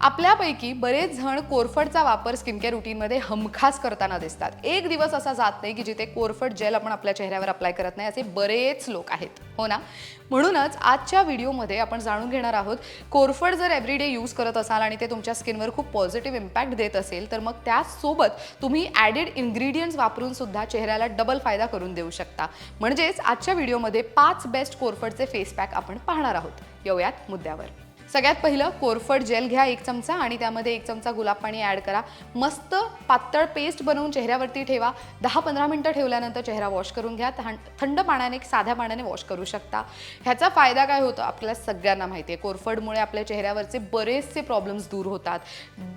आपल्यापैकी बरेच जण कोरफडचा वापर स्किन केअर रुटीनमध्ये हमखास करताना दिसतात. एक दिवस असा जात नाही की जिथे कोरफड जेल आपण आपल्या चेहऱ्यावर अप्लाय करत नाही असे बरेच लोक आहेत. हो ना? म्हणूनच आजच्या व्हिडिओमध्ये आपण जाणून घेणार आहोत कोरफड जर एव्हरीडे यूज करत असाल आणि ते तुमच्या स्किनवर खूप पॉझिटिव्ह इम्पॅक्ट देत असेल तर मग त्यासोबत तुम्ही ॲडेड इन्ग्रेडियंट्स वापरून सुद्धा चेहऱ्याला डबल फायदा करून देऊ शकता. म्हणजेच आजच्या व्हिडिओमध्ये पाच बेस्ट कोरफडचे फेस पॅक आपण पाहणार आहोत. येऊयात मुद्द्यावर. सगळ्यात पहिलं कोरफड जेल घ्या एक चमचा आणि त्यामध्ये एक चमचा गुलाब पाणी ॲड करा. मस्त पातळ पेस्ट बनवून चेहऱ्यावरती ठेवा. दहा पंधरा मिनटं ठेवल्यानंतर चेहरा वॉश करून घ्या. थंड पाण्याने साध्या पाण्याने वॉश करू शकता. ह्याचा फायदा काय होतो? आपल्याला सगळ्यांना माहिती आहे कोरफडमुळे आपल्या चेहऱ्यावरचे बरेचसे प्रॉब्लेम्स दूर होतात.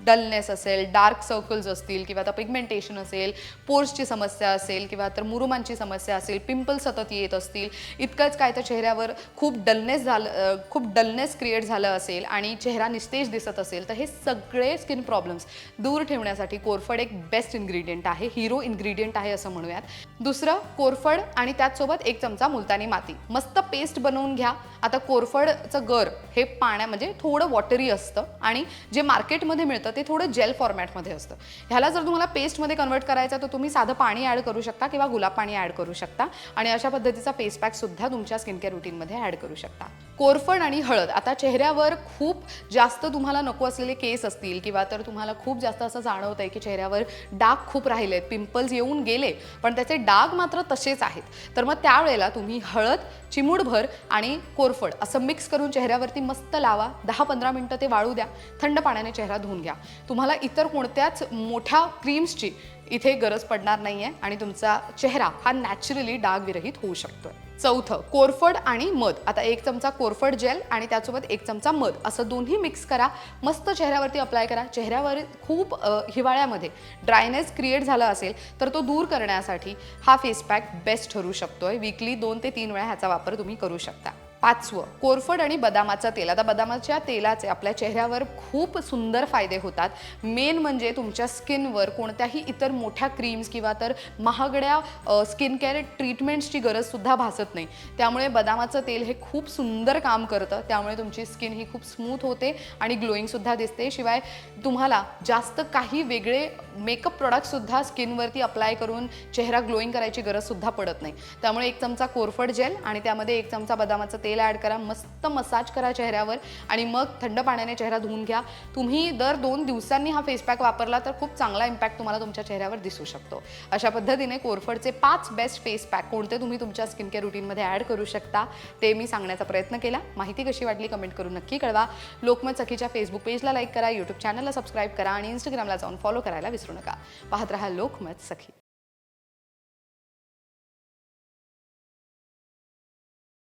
डलनेस असेल डार्क सर्कल्स असतील किंवा आता पिगमेंटेशन असेल पोर्सची समस्या असेल किंवा तर मुरुमांची समस्या असेल पिंपल सतत येत असतील. इतकंच काय तर चेहऱ्यावर खूप डलनेस झालं खूप डलनेस क्रिएट झालं असेल आणि चेहरा निस्तेज दिसत असेल तर हे सगळे स्किन प्रॉब्लेम्स दूर ठेवण्यासाठी कोरफड एक बेस्ट इन्ग्रेडियंट आहे हिरो इन्ग्रेडियंट आहे असं म्हणूयात. दुसरं कोरफड आणि त्याचसोबत एक चमचा मुलतानी माती. मस्त पेस्ट बनवून घ्या. आता कोरफडचं गर हे पाण्या म्हणजे थोडं वॉटरी असतं आणि जे मार्केटमध्ये मिळतं ते थोडं जेल फॉर्मॅटमध्ये असतं. ह्याला जर तुम्हाला पेस्टमध्ये कन्वर्ट करायचं तर तुम्ही साधं पाणी ॲड करू शकता किंवा गुलाब पाणी ॲड करू शकता आणि अशा पद्धतीचा फेस पॅक सुद्धा तुमच्या स्किन केअर रुटीनमध्ये ॲड करू शकता. कोरफड आणि हळद. आता चेहऱ्यावर खूप जास्त तुम्हाला नको असलेले केस असतील किंवा तर तुम्हाला खूप जास्त असं जाणवत आहे की चेहऱ्यावर डाग खूप राहिलेत पिंपल्स येऊन गेले पण त्याचे डाग मात्र तसेच आहेत. तर मग त्यावेळेला तुम्ही हळद चिमूडभर आणि कोरफड असं मिक्स करून चेहऱ्यावरती मस्त लावा. दहा पंधरा मिनटं ते वाळू द्या. थंड पाण्याने चेहरा धुवून घ्या. तुम्हाला इतर कोणत्याच मोठ्या क्रीम्सची इथे गरज पडणार नाही आहे आणि तुमचा चेहरा हा नॅचरली डागविरहित होऊ शकतो चौथं कोरफड आणि मध. आता एक चमचा कोरफड जेल आणि त्यासोबत एक चमचा मध. असं दोन्ही मिक्स करा. मस्त चेहऱ्यावरती अप्लाय करा. चेहऱ्यावर खूप हिवाळ्यामध्ये ड्रायनेस क्रिएट झाला असेल तर तो दूर करण्यासाठी हा फेस पॅक बेस्ट ठरू शकतो आहे वीकली दोन ते तीन वेळा ह्याचा वापर तुम्ही करू शकता. पाचवं कोरफड आणि बदामाचं तेल. आता बदामाच्या तेलाचे आपल्या चेहऱ्यावर खूप सुंदर फायदे होतात. मेन म्हणजे तुमच्या स्किनवर कोणत्याही इतर मोठ्या क्रीम्स किंवा तर महागड्या स्किन केअर ट्रीटमेंट्सची गरजसुद्धा भासत नाही. त्यामुळे बदामाचं तेल हे खूप सुंदर काम करतं. त्यामुळे तुमची स्किन ही खूप स्मूथ होते आणि ग्लोईंगसुद्धा दिसते. शिवाय तुम्हाला जास्त काही वेगळे मेकअप प्रॉडक्टसुद्धा स्किनवरती अप्लाय करून चेहरा ग्लोईंग करायची गरजसुद्धा पडत नाही. त्यामुळे एक चमचा कोरफड जेल आणि त्यामध्ये एक चमचा बदामाचं तेल तेल ॲड करा मस्त मसाज करा चेहऱ्यावर आणि मग थंड पाण्याने चेहरा धुवून घ्या. तुम्ही दर दोन दिवसांनी हा फेस पॅक वापरला तर खूप चांगला इम्पॅक्ट तुम्हाला तुमच्या चेहऱ्यावर दिसू शकतो. अशा पद्धतीने कोरफडचे पाच बेस्ट फेस पॅक कोणते तुम्ही तुमच्या स्किन केअर रुटीनमध्ये ॲड करू शकता ते मी सांगण्याचा प्रयत्न केला. माहिती कशी वाटली कमेंट करून नक्की कळवा. लोकमत सखीच्या फेसबुक पेजला लाईक करा यूट्यूब चॅनलला सबस्क्राईब करा आणि इंस्टाग्रामला जाऊन फॉलो करायला विसरू नका. पाहत राहा लोकमत सखी.